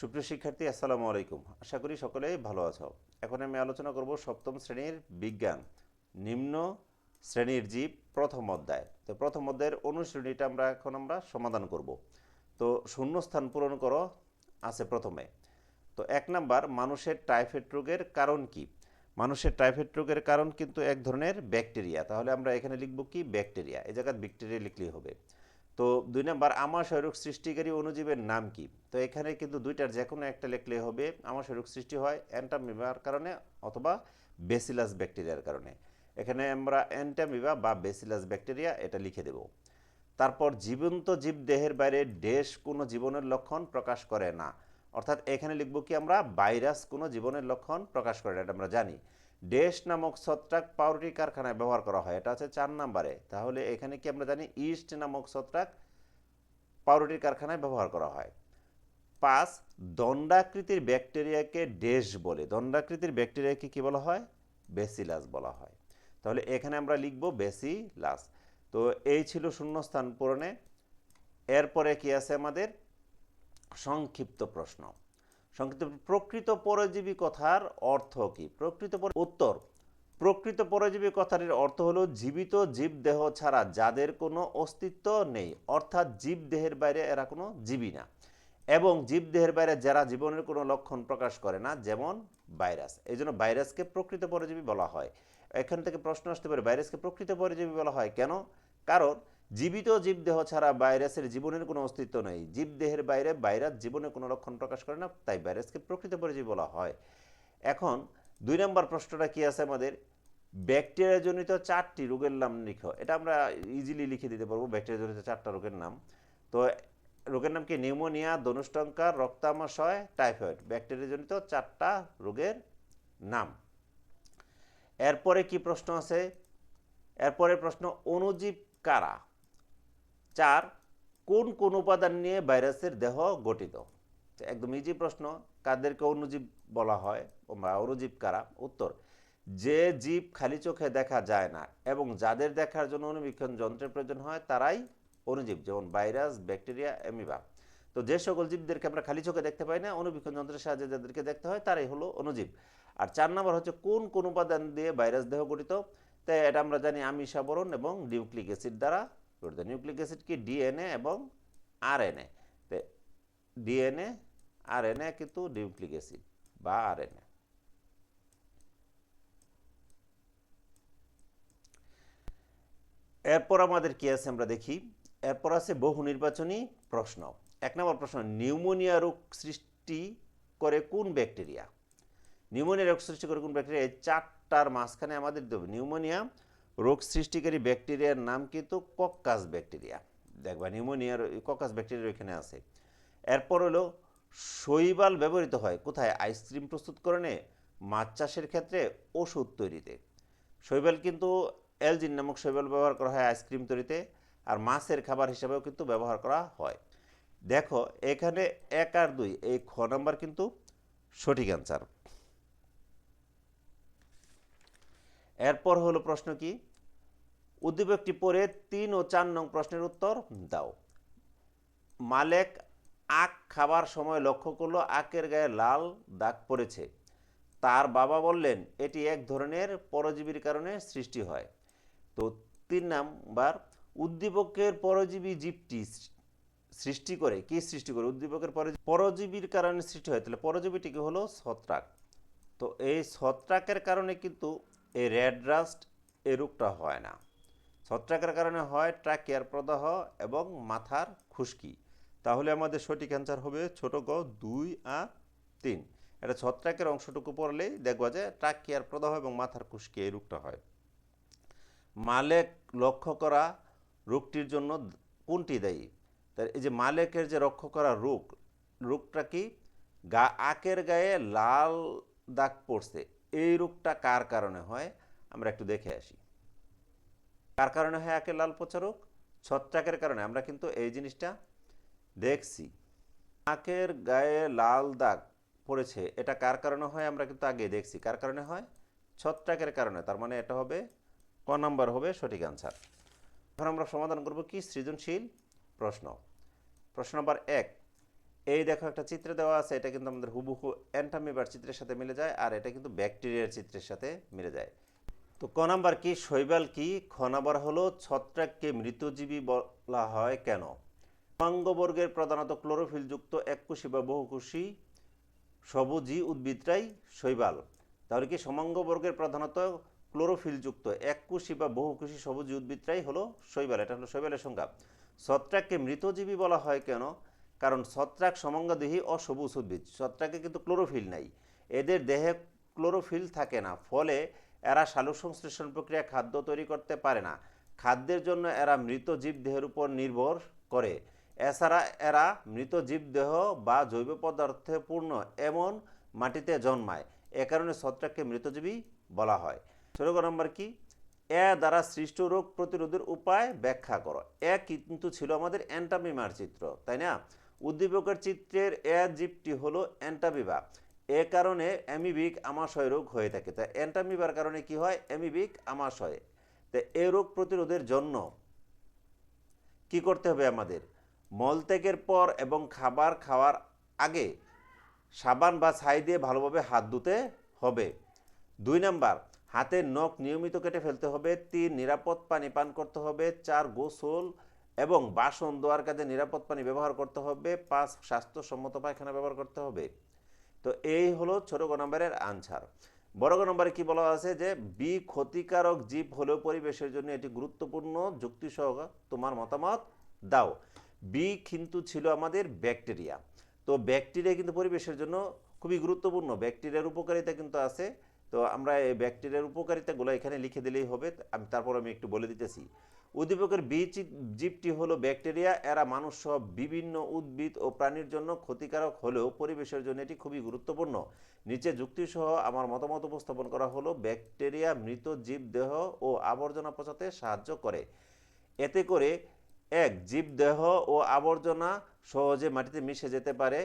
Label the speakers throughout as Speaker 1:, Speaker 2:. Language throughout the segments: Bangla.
Speaker 1: সুপ্রিয় শিক্ষার্থী, আসসালামু আলাইকুম। আশা করি সকলেই ভালো আছো। এখন আমি আলোচনা করব সপ্তম শ্রেণির বিজ্ঞান, নিম্ন শ্রেণির জীব প্রথম অধ্যায়। তো প্রথম অধ্যায়ের অনুশ্রেণীটা আমরা এখন আমরা সমাধান করব। তো শূন্যস্থান পূরণ করো, আছে প্রথমে। তো এক নাম্বার, মানুষের টাইফয়েড রোগের কারণ কি? মানুষের টাইফয়েড রোগের কারণ কিন্তু এক ধরনের ব্যাকটেরিয়া। তাহলে আমরা এখানে লিখব কি? ব্যাকটেরিয়া। এই জায়গায় ব্যাকটেরিয়া লিখলেই হবে। তো দুই নাম্বার আমাশয় রোগ সৃষ্টিকারী অণুজীবের নাম কি? তো এখানে কিন্তু দুইটার যে কোনো একটা লেখলে হবে আমাশয় রোগ সৃষ্টি হয় অ্যান্টামিবার কারণে অথবা বেসিলাস ব্যাকটেরিয়ার কারণে। এখানে আমরা অ্যান্টামিবা বা বেসিলাস ব্যাকটেরিয়া এটা লিখে দেব। তারপর জীবন্ত জীব দেহের বাইরে ডেশ কোনো জীবনের লক্ষণ প্রকাশ করে না। অর্থাৎ এখানে লিখব কি আমরা, ভাইরাস কোনো জীবনের লক্ষণ প্রকাশ করে না, এটা আমরা জানি। ডেশ নামক ছত্রাক পাউরুটি কারখানায় ব্যবহার করা হয়। এটা হচ্ছে চার নাম্বারে। তাহলে এখানে কি আমরা জানি, ইস্ট নামক ছত্রাক পাউরুটির কারখানায় ব্যবহার করা হয়। পাঁচ, দণ্ডাকৃতির ব্যাকটেরিয়াকে ডেশ বলে। দণ্ডাকৃতির ব্যাকটেরিয়াকে কি বলা হয়? বেসিলাস বলা হয়। তাহলে এখানে আমরা লিখব বেসিলাস। তো এই ছিল শূন্যস্থান পূরণে। এরপরে কি আছে আমাদের? সংক্ষিপ্ত প্রশ্ন। সংক্ষিপ্ত প্রকৃত পরজীবী কথার অর্থ কি? প্রকৃত পর- উত্তর, প্রকৃত পরজীবী কথার অর্থ হলো জীবিত জীব দেহ ছাড়া যাদের কোনো অস্তিত্ব নেই, অর্থাৎ জীব দেহের বাইরে এরা কোনো জীবী না। এবং জীব দেহের বাইরে যারা জীবনের কোনো লক্ষণ প্রকাশ করে না, যেমন ভাইরাস। এই জন্য ভাইরাসকে প্রকৃত পরজীবী বলা হয়। এখান থেকে প্রশ্ন আসতে পারে, ভাইরাসকে প্রকৃত পরজীবী বলা হয় কেন? কারণ জীবিত জীবদেহ ছাড়া ভাইরাসের জীবনের কোনো অস্তিত্ব নেই। জীবদেহের বাইরে ভাইরাস জীবনে কোনো লক্ষণ প্রকাশ করে না, তাই ভাইরাসকে প্রকৃত পরজীবী বলা হয়। এখন দুই নম্বর প্রশ্নটা কি আছে আমাদের? ব্যাকটেরিয়াজনিত চারটি রোগের নাম লিখো। এটা আমরা ইজিলি লিখে দিতে পারব, ব্যাকটেরিয়াজনিত চারটা রোগের নাম। তো রোগের নাম কি? Pneumonia ধনুষ্টঙ্কার রক্তামাশয়, typhoid. ব্যাকটেরিয়াজনিত চারটা রোগের নাম। এরপরে কি প্রশ্ন আছে? এরপরে প্রশ্ন অনুজীব কারা? চার, কোন কোন উপাদান নিয়ে ভাইরাসের দেহ গঠিত? একদম ইজি প্রশ্ন, কাদেরকে অণুজীব বলা হয়, বা অণুজীব কারা? উত্তর, যে জীব খালি চোখে দেখা যায় না এবং যাদের দেখার জন্য অনুবীক্ষণ যন্ত্রের প্রয়োজন হয়, তারাই অণুজীব যেমন ভাইরাস, ব্যাকটেরিয়া, অ্যামিবা। তো যে সকল জীবদেরকে আমরা খালি চোখে দেখতে পাই না, অনুবীক্ষণ যন্ত্রের সাহায্যে যাদেরকে দেখতে হয়, তারাই হলো অনুজীব। আর চার নম্বর হচ্ছে, কোন কোন উপাদান দিয়ে ভাইরাস দেহ গঠিত? তাই এটা আমরা জানি আমিষাবরণ এবং নিউক্লিক অ্যাসিড দ্বারা গঠিত নিউক্লিক অ্যাসিড কি ডিএনএ এবং আরএনএ ডিএনএ আরএনএ কিন্তু নিউক্লিক অ্যাসিড বা আরএনএ এরপর আমাদের কি আছে আমরা দেখি এরপর আছে বহু নির্বাচনী প্রশ্ন এক নম্বর প্রশ্ন নিউমোনিয়া রোগ সৃষ্টি করে কোন ব্যাকটেরিয়া নিউমোনিয়া রোগ সৃষ্টি করে কোন ব্যাকটেরিয়া এই চারটার মাঝখানে আমাদের নিউমোনিয়া রোগ সৃষ্টিকারী ব্যাকটেরিয়ার নাম কিন্তু কক্কাস ব্যাকটেরিয়া। দেখবা নিউমোনিয়ার কক্কাস ব্যাকটেরিয়া এখানে আছে। এরপর হলো শৈবাল ব্যবহৃত হয়। কোথায়? আইসক্রিম প্রস্তুতকরণে মাছ চাষের ক্ষেত্রে ওষুধ তৈরিতে। শৈবাল কিন্তু এলজিন নামক শৈবাল ব্যবহার করা হয় আইসক্রিম তৈরিতে, আর মাছের খাবার হিসাবেও কিন্তু ব্যবহার করা হয়। দেখো, এখানে এক আর দুই, এই খ নাম্বার কিন্তু সঠিক অ্যান্সার এরপর হলো প্রশ্ন কি? উদ্দীপকটি পড়ে তিন ও চার নং প্রশ্নের উত্তর দাও। মালেক আখ খাবার সময় লক্ষ্য করল আখের গায়ে লাল দাগ পড়েছে। তার বাবা বললেন, এটি এক ধরনের পরজীবীর কারণে সৃষ্টি হয়। তো তিন নাম্বার, উদ্দীপকের পরজীবী জীবটি সৃষ্টি করে, কি সৃষ্টি করে? উদ্দীপকের পরে পরজীবীর কারণে সৃষ্টি হয়। তাহলে পরজীবীটিকে হলো ছত্রাক। তো এই ছত্রাকের কারণে কিন্তু এই রেড রাস্ট এই রোগটা হয় না। ছত্রাকের কারণে হয় ট্রাকিয়ার প্রদাহ এবং মাথার খুশকি। তাহলে আমাদের সঠিক অ্যান্সার হবে ছোট গ, দুই আর তিন। এটা ছত্রাকের অংশটুকু পড়লেই দেখবা যে ট্রাকিয়ার প্রদাহ এবং মাথার খুশকি এই রোগটা হয়। মালেক লক্ষ্য করা রোগটির জন্য কোনটি দায়ী? তার এই যে মালেকের যে লক্ষ্য করা রোগ রোগটা কি? গা আকের গায়ে লাল দাগ পড়ছে। এই রোগটা কার কারণে হয়? আমরা একটু দেখে আসি। কার কারণে হয় আকের লাল পচা রোগ? ছত্রাকের কারণে। আমরা কিন্তু এই জিনিসটা দেখছি। আকের গায়ে লাল দাগ পড়েছে, এটা কার কারণে হয় আমরা কিন্তু আগে দেখছি। কার কারণে হয়? ছত্রাকের কারণে। তার মানে এটা হবে, ক নাম্বার হবে সঠিক অ্যান্সার এখন আমরা সমাধান করব কি সৃজনশীল প্রশ্ন? প্রশ্ন নাম্বার এক এই দেখো একটা চিত্র দেওয়া আছে, এটা কিন্তু আমাদের হুবহু অ্যান্টামিবার চিত্রের সাথে মিলে যায়, আর এটা কিন্তু ব্যাকটেরিয়ার চিত্রের সাথে মিলে যায়। তো ক নাম্বার কি? শৈবাল কি? খ নাম্বার হলো ছত্রাককে মৃতজীবী বলা হয় কেন? সমাঙ্গবর্গের প্রধানত ক্লোরোফিলযুক্ত এককোষী বা বহুকোষী সবুজী উদ্ভিদটাই শৈবাল। তাহলে কি সমাঙ্গবর্গের প্রধানত ক্লোরোফিলযুক্ত এককোষী বা বহুকোষী সবুজ উদ্ভিদটাই হলো শৈবাল, এটা হলো শৈবালের সংজ্ঞা। ছত্রাককে মৃতজীবী বলা হয় কেন? কারণ ছত্রাক সমাঙ্গদেহী অসবুজ উদ্ভিদ। ছত্রাকে কিন্তু ক্লোরোফিল নাই। এদের দেহে ক্লোরোফিল থাকে না, ফলে এরা সালোক সংশ্লেষণ প্রক্রিয়া খাদ্য তৈরি করতে পারে না। খাদ্যের জন্য এরা মৃত জীব দেহের উপর নির্ভর করে। এছাড়া এরা মৃত জীব দেহ বা জৈব পদার্থে পূর্ণ এমন মাটিতে জন্মায়। এ কারণে ছত্রাককে মৃতজীবী বলা হয়। ষোলো নম্বর কি? এ দ্বারা সৃষ্ট রোগ প্রতিরোধের উপায় ব্যাখ্যা করো। এ কিন্তু ছিল আমাদের অ্যান্টামিমার চিত্র, তাই না? উদ্দীপকের চিত্রের এ জীবটি হলো অ্যান্টামিবা। এ কারণে অ্যামিবিক আমাশয় রোগ হয়ে থাকে। তা অ্যান্টামিবার কারণে কি হয়? অ্যামিবিক আমাশয়। তা এ রোগ প্রতিরোধের জন্য কি করতে হবে আমাদের? মলত্যাগের পর এবং খাবার খাওয়ার আগে সাবান বা ছাই দিয়ে ভালোভাবে হাত ধুতে হবে। দুই নাম্বার, হাতের নখ নিয়মিত কেটে ফেলতে হবে। তিন, নিরাপদ পানি পান করতে হবে। চার, গোসল এবং বাসন, দোয়ার কাজে নিরাপদ পানি ব্যবহার করতে হবে, পাঁচ স্বাস্থ্যসম্মত পায়খানা ব্যবহার করতে হবে। তো এই হলো ছোট গ নম্বরের আনসার। বড় গ নম্বরে কী বলা আছে যে, বি ক্ষতিকারক জীব হলেও পরিবেশের জন্য এটি গুরুত্বপূর্ণ যুক্তিসহ তোমার মতামত দাও। বি কিন্তু ছিল আমাদের ব্যাকটেরিয়া। তো ব্যাকটেরিয়া কিন্তু পরিবেশের জন্য খুবই গুরুত্বপূর্ণ। ব্যাকটেরিয়ার উপকারিতা কিন্তু আছে। তো আমরা এই ব্যাকটেরিয়ার উপকারিতাগুলো এখানে লিখে দিলেই হবে। আমি তারপর আমি একটু বলে দিতেছি। উদ্দীপকের বি জীবটি হলো ব্যাকটেরিয়া। এরা মানুষ সহ বিভিন্ন উদ্ভিদ ও প্রাণীর জন্য ক্ষতিকারক হলেও পরিবেশের জন্য এটি খুবই গুরুত্বপূর্ণ। নিচে যুক্তিসহ আমার মতামত উপস্থাপন করা হলো, ব্যাকটেরিয়া মৃত জীব দেহ ও আবর্জনা পচাতে সাহায্য করে। এতে করে এক, জীবদেহ ও আবর্জনা সহজে মাটিতে মিশে যেতে পারে,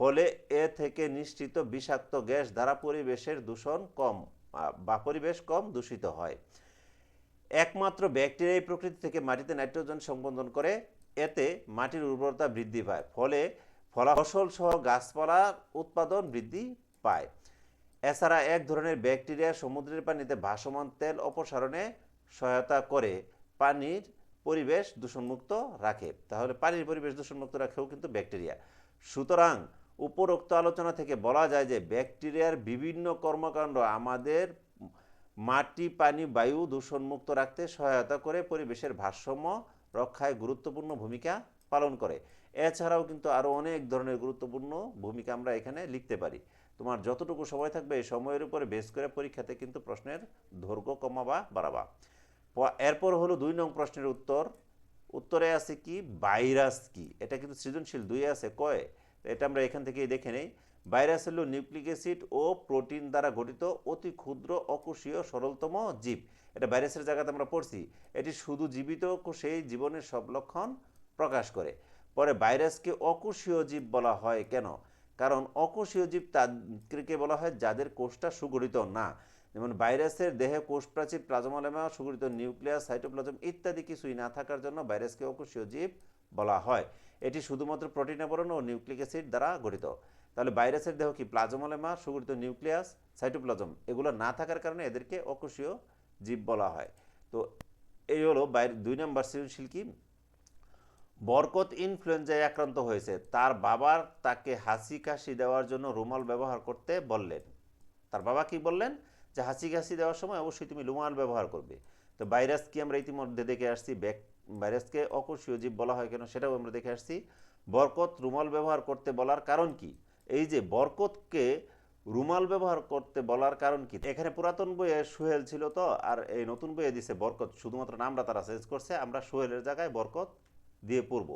Speaker 1: ফলে এ থেকে নিশ্চিত বিষাক্ত গ্যাস দ্বারা পরিবেশের দূষণ কম, বা পরিবেশ কম দূষিত হয়। একমাত্র ব্যাকটেরিয়াই প্রকৃতি থেকে মাটিতে নাইট্রোজেন সংবন্ধন করে, এতে মাটির উর্বরতা বৃদ্ধি পায়, ফলে ফলা ফসল সহ গাছপালার উৎপাদন বৃদ্ধি পায়। এছাড়া এক ধরনের ব্যাকটেরিয়া সমুদ্রের পানিতে ভাসমান তেল অপসারণে সহায়তা করে, পানির পরিবেশ দূষণমুক্ত রাখে। তাহলে পানির পরিবেশ দূষণমুক্ত রাখেও কিন্তু ব্যাকটেরিয়া। সুতরাং উপরোক্ত আলোচনা থেকে বলা যায় যে ব্যাকটেরিয়ার বিভিন্ন কর্মকাণ্ড আমাদের মাটি, পানি, বায়ু দূষণমুক্ত রাখতে সহায়তা করে পরিবেশের ভারসাম্য রক্ষায় গুরুত্বপূর্ণ ভূমিকা পালন করে। এছাড়াও কিন্তু আরও অনেক ধরনের গুরুত্বপূর্ণ ভূমিকা আমরা এখানে লিখতে পারি। তোমার যতটুকু সময় থাকবে এই সময়ের উপরে বেস করে পরীক্ষাতে কিন্তু প্রশ্নের দৈর্ঘ্য কমাবা বাড়াবা। এরপর হলো দুই নং প্রশ্নের উত্তর। উত্তরে আছে কি? ভাইরাস কি? এটা কিন্তু সৃজনশীল দুই আছে, কয়। এটা আমরা এখান থেকেই দেখে নেই। ভাইরাস হলো নিউক্লিক অ্যাসিড ও প্রোটিন দ্বারা গঠিত অতি ক্ষুদ্র, অকোষীয়, সরলতম জীব। এটা ভাইরাসের জায়গাতে আমরা পড়ছি। এটি শুধু জীবিত কোষেই জীবনের সব লক্ষণ প্রকাশ করে। পরে ভাইরাসকে অকোষীয় জীব বলা হয় কেন? কারণ অকোষীয় জীব তাদেরকে বলা হয় যাদের কোষটা সুগঠিত না। যেমন ভাইরাসের দেহে কোষ প্রাচীর প্লাজমালেমা, সুগঠিত নিউক্লিয়াস, সাইটোপ্লাজম ইত্যাদি কিছুই না থাকার জন্য ভাইরাসকে অকোষীয় জীব বলা হয়। এটি শুধুমাত্র প্রোটিন আবরণ ও নিউক্লিক অ্যাসিড দ্বারা গঠিত। তাহলে ভাইরাসের দেহ কি প্লাজমালেমা সুগঠিত নিউক্লিয়াস, সাইটোপ্লাজম, এগুলো না থাকার কারণে এদেরকে অকোষীয় জীব বলা হয়। তো এই হলো বাইরে দুই নম্বর সৃজনশীল কি? বরকত ইনফ্লুয়েঞ্জায় আক্রান্ত হয়েছে। তার বাবার তাকে হাসি কাশি দেওয়ার জন্য রুমাল ব্যবহার করতে বললেন। তার বাবা কি বললেন? যে হাসি কাশি দেওয়ার সময় অবশ্যই তুমি রুমাল ব্যবহার করবে। তো ভাইরাস কি আমরা ইতিমধ্যে দেখে আসছি? ব্যাক ভাইরাসকে অকোষীয় জীব বলা হয় কেন সেটাও আমরা দেখে আসছি। বরকত রুমাল ব্যবহার করতে বলার কারণ কি? এই যে বরকতকে রুমাল ব্যবহার করতে বলার কারণ কি? এখানে পুরাতন বইয়ে সোহেল ছিল তো, আর এই নতুন বইয়ে দিছে বরকত। শুধুমাত্র নামটা তারা চেঞ্জ করছে, আমরা সোহেলের জায়গায় বরকত দিয়ে পড়ব।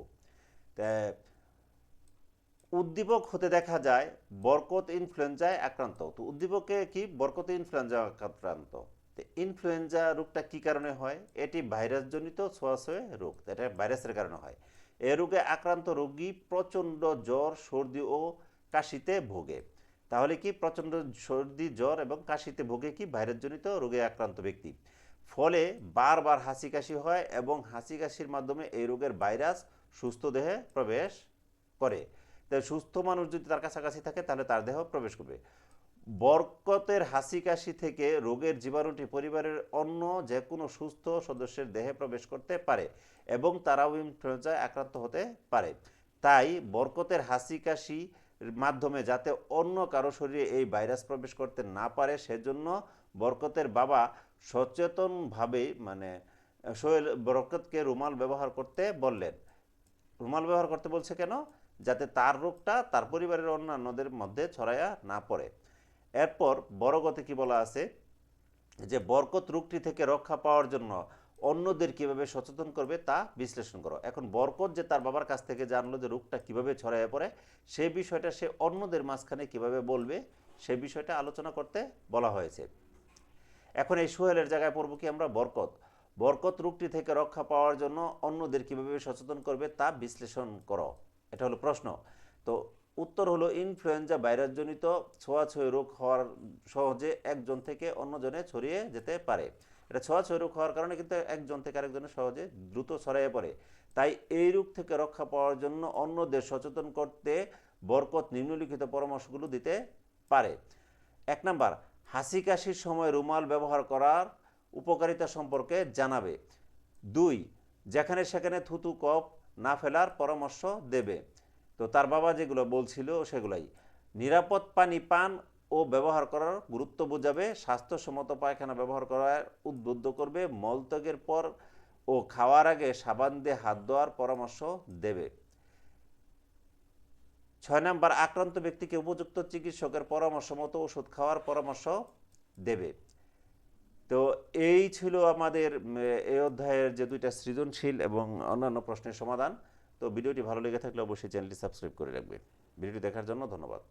Speaker 1: উদ্দীপক হতে দেখা যায়, বরকত ইনফ্লুয়েঞ্জায় আক্রান্ত। তো উদ্দীপকে কি? বরকত ইনফ্লুয়েঞ্জা আক্রান্ত। তো ইনফ্লুয়েঞ্জা রোগটা কি কারণে হয়? এটি ভাইরাসজনিত ছোঁয়াছয়ে রোগ। এটা ভাইরাসের কারণে হয়। এ রোগে আক্রান্ত রোগী প্রচণ্ড জ্বর, সর্দি ও কাশিতে ভোগে। তাহলে কি প্রচণ্ড সর্দি, জ্বর এবং কাশিতে ভোগে কি ভাইরাসজনিত রোগে আক্রান্ত ব্যক্তি? ফলে বারবার হাসি কাশি হয় এবং হাসি কাশির মাধ্যমে এই রোগের ভাইরাস সুস্থ দেহে প্রবেশ করে। তাই সুস্থ মানুষ যদি তার কাছাকাছি থাকে, তাহলে তার দেহ প্রবেশ করবে। বরকতের হাসি কাশি থেকে রোগের জীবাণুটি পরিবারের অন্য যে কোনো সুস্থ সদস্যের দেহে প্রবেশ করতে পারে এবং তারাও ইনফ্লুয়েঞ্জায় আক্রান্ত হতে পারে। তাই বরকতের হাসি কাশি মাধ্যমে যাতে অন্য কারও শরীরে এই ভাইরাস প্রবেশ করতে না পারে, সেজন্য বরকতের বাবা সচেতনভাবে মানে সোহেল বরকতকে রুমাল ব্যবহার করতে বললেন। রুমাল ব্যবহার করতে বলছে কেন? যাতে তার রোগটা তার পরিবারের অন্যান্যদের মধ্যে ছড়ায়া না পড়ে। এরপর বরগতে কি বলা আছে? যে বরকত রোগটি থেকে রক্ষা পাওয়ার জন্য অন্যদের কীভাবে সচেতন করবে তা বিশ্লেষণ করো। এখন বরকত যে তার বাবার কাছ থেকে জানলো যে রোগটা কীভাবে ছড়াইয়া পড়ে সেই বিষয়টা সে অন্যদের মাঝখানে কীভাবে বলবে, সে বিষয়টা আলোচনা করতে বলা হয়েছে। এখন এই সোহেলের জায়গায় পড়ব কি আমরা? বরকত। বরকত রোগটি থেকে রক্ষা পাওয়ার জন্য অন্যদের কীভাবে সচেতন করবে তা বিশ্লেষণ করো। এটা হলো প্রশ্ন। তো উত্তর হলো ইনফ্লুয়েঞ্জা ভাইরাসজনিত ছোঁয়াছুঁয়ি রোগ হওয়ার সহজে একজন থেকে অন্যজনে ছড়িয়ে যেতে পারে। এটা ছোঁয়াছুঁয়ি রোগ হওয়ার কারণে কিন্তু একজন থেকে আরেকজনের সহজে দ্রুত ছড়িয়ে পড়ে। তাই এই রোগ থেকে রক্ষা পাওয়ার জন্য অন্যদের সচেতন করতে বরকত নিম্নলিখিত পরামর্শগুলো দিতে পারে। এক নাম্বার হাসি কাশির সময় রুমাল ব্যবহার করার উপকারিতা সম্পর্কে জানাবে। দুই, যেখানে সেখানে থুতু কপ না ফেলার পরামর্শ দেবে। তো তার বাবা যেগুলো বলছিল সেগুলাই। নিরাপদ পানি পান ও ব্যবহার করার গুরুত্ব বোঝাবে, স্বাস্থ্যসম্মত পায়খানা ব্যবহার করার উদ্বুদ্ধ করবে, মলত্যাগের পর ও খাওয়ার আগে সাবান দিয়ে হাত ধোয়ার পরামর্শ দেবে। ছয় নম্বর, আক্রান্ত ব্যক্তিকে উপযুক্ত চিকিৎসকের পরামর্শ মতো ওষুধ খাওয়ার পরামর্শ দেবে। তো এই ছিল আমাদের এই অধ্যায়ের যে দুইটা সৃজনশীল এবং অন্যান্য প্রশ্নের সমাধান। তো ভিডিওটি ভালো লেগে থাকলে অবশ্যই চ্যানেলটি সাবস্ক্রাইব করে রাখবে ভিডিওটি দেখার জন্য ধন্যবাদ।